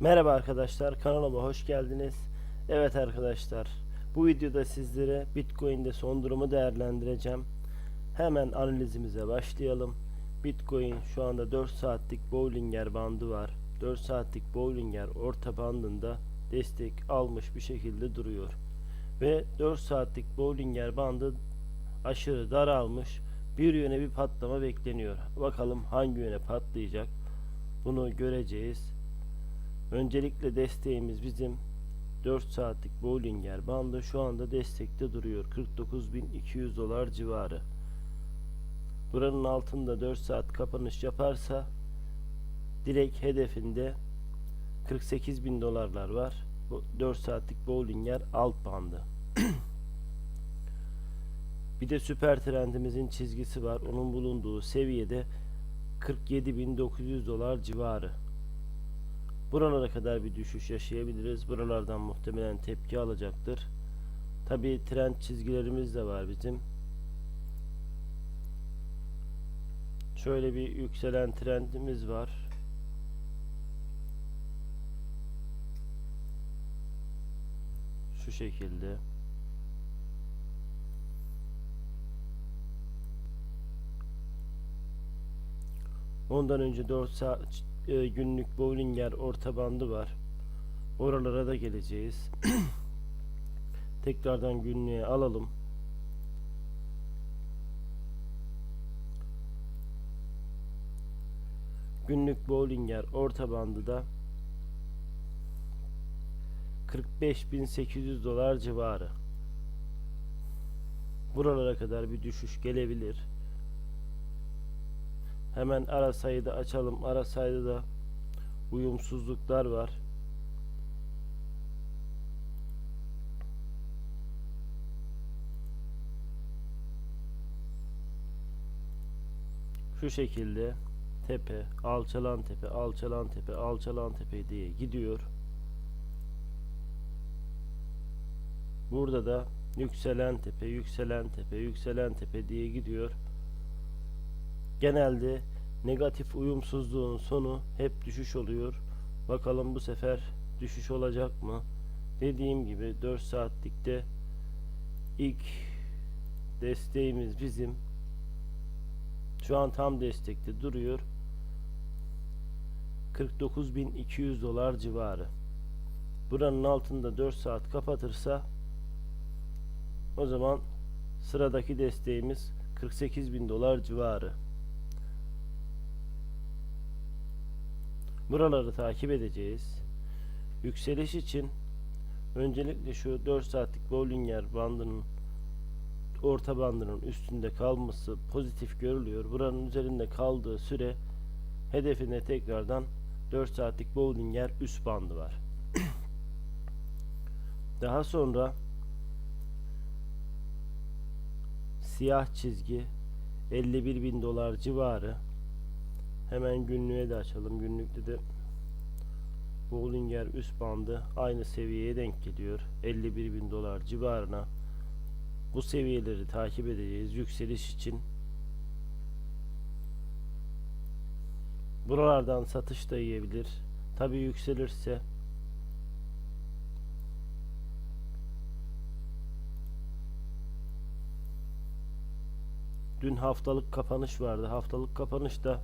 Merhaba arkadaşlar kanalıma hoş geldiniz. Evet arkadaşlar bu videoda sizlere Bitcoin'de son durumu değerlendireceğim. Hemen analizimize başlayalım. Bitcoin şu anda 4 saatlik Bollinger bandı var. 4 saatlik Bollinger orta bandında destek almış bir şekilde duruyor. Ve 4 saatlik Bollinger bandı aşırı daralmış. Bir yöne bir patlama bekleniyor. Bakalım hangi yöne patlayacak. Bunu göreceğiz. Öncelikle desteğimiz bizim 4 saatlik Bollinger bandı şu anda destekte duruyor. 49.200 dolar civarı. Buranın altında 4 saat kapanış yaparsa direkt hedefinde 48.000 dolarlar var. Bu 4 saatlik Bollinger alt bandı. Bir de süper trendimizin çizgisi var. Onun bulunduğu seviyede 47.900 dolar civarı. Buralara kadar bir düşüş yaşayabiliriz. Buralardan muhtemelen tepki alacaktır. Tabi trend çizgilerimiz de var bizim. Şöyle bir yükselen trendimiz var. Şu şekilde. Ondan önce 4 saat e, günlük Bollinger orta bandı var. Oralara da geleceğiz. Tekrardan günlüğe alalım. Günlük Bollinger orta bandı da 45.800 dolar civarı. Buralara kadar bir düşüş gelebilir. Hemen ara sayıda açalım. Ara sayıda da uyumsuzluklar var. Şu şekilde tepe, alçalan tepe, alçalan tepe, alçalan tepe diye gidiyor. Burada da yükselen tepe, yükselen tepe, yükselen tepe diye gidiyor genelde negatif uyumsuzluğun sonu hep düşüş oluyor. Bakalım bu sefer düşüş olacak mı? Dediğim gibi 4 saatlikte ilk desteğimiz bizim. Şu an tam destekte duruyor. 49.200 dolar civarı. Buranın altında 4 saat kapatırsa o zaman sıradaki desteğimiz 48.000 dolar civarı. Buraları takip edeceğiz. Yükseliş için öncelikle şu 4 saatlik Bollinger bandının orta bandının üstünde kalması pozitif görülüyor. Buranın üzerinde kaldığı süre hedefine tekrardan 4 saatlik Bollinger üst bandı var. Daha sonra siyah çizgi 51 bin dolar civarı Hemen günlüğe de açalım. Günlükte de Bollinger üst bandı aynı seviyeye denk geliyor. 51 bin dolar civarına. Bu seviyeleri takip edeceğiz yükseliş için. Buralardan satış da yiyebilir. Tabi yükselirse Dün haftalık kapanış vardı. Haftalık kapanışta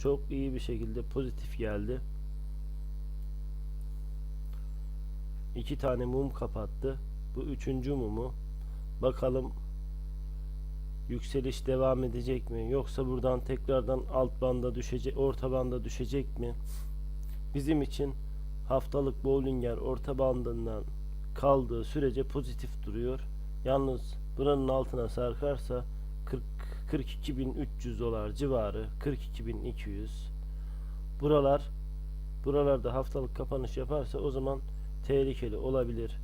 çok iyi bir şekilde pozitif geldi. İki tane mum kapattı. Bu üçüncü mumu. Bakalım yükseliş devam edecek mi? Yoksa buradan tekrardan alt banda düşecek, orta banda düşecek mi? Bizim için haftalık Bollinger orta bandından kaldığı sürece pozitif duruyor. Yalnız buranın altına sarkarsa 42.300 dolar civarı 42.200 buralar buralarda haftalık kapanış yaparsa o zaman tehlikeli olabilir.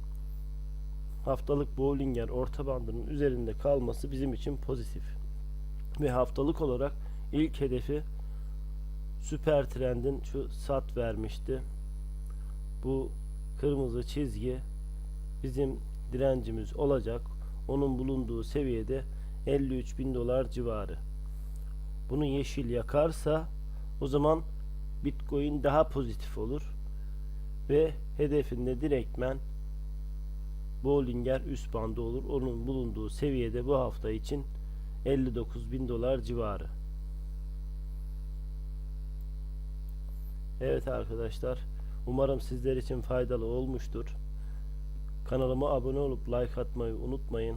Haftalık Bollinger orta bandının üzerinde kalması bizim için pozitif. Ve haftalık olarak ilk hedefi süper trendin şu sat vermişti. Bu kırmızı çizgi bizim direncimiz olacak. Onun bulunduğu seviyede 53 bin dolar civarı. Bunu yeşil yakarsa o zaman Bitcoin daha pozitif olur. ve hedefinde direktmen Bollinger üst bandı olur. Onun bulunduğu seviyede bu hafta için 59 bin dolar civarı. Evet arkadaşlar. Umarım sizler için faydalı olmuştur. Kanalıma abone olup like atmayı unutmayın.